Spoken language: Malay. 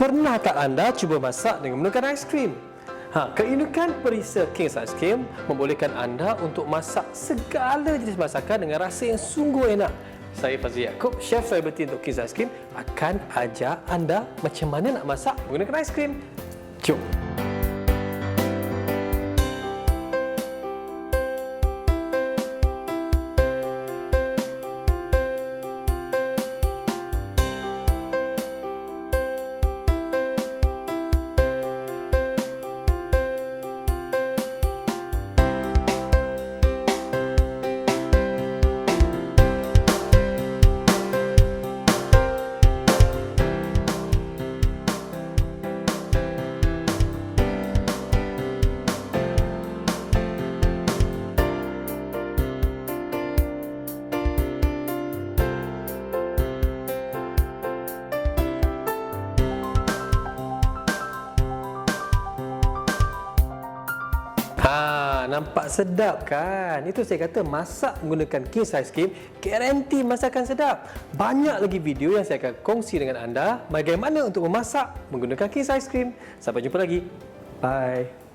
pernah tak anda cuba masak dengan menggunakan aiskrim? Ha, keunikan perisa King's Ice Cream membolehkan anda untuk masak segala jenis masakan dengan rasa yang sungguh enak. Saya Fazli Yaakob, chef celebrity untuk King's Ice Cream akan ajar anda macam mana nak masak menggunakan aiskrim. Jom! Nampak sedap kan? Itu saya kata masak menggunakan King's Ice Cream garanti masakan sedap. Banyak lagi video yang saya akan kongsi dengan anda bagaimana untuk memasak menggunakan King's Ice Cream. Sampai jumpa lagi. Bye.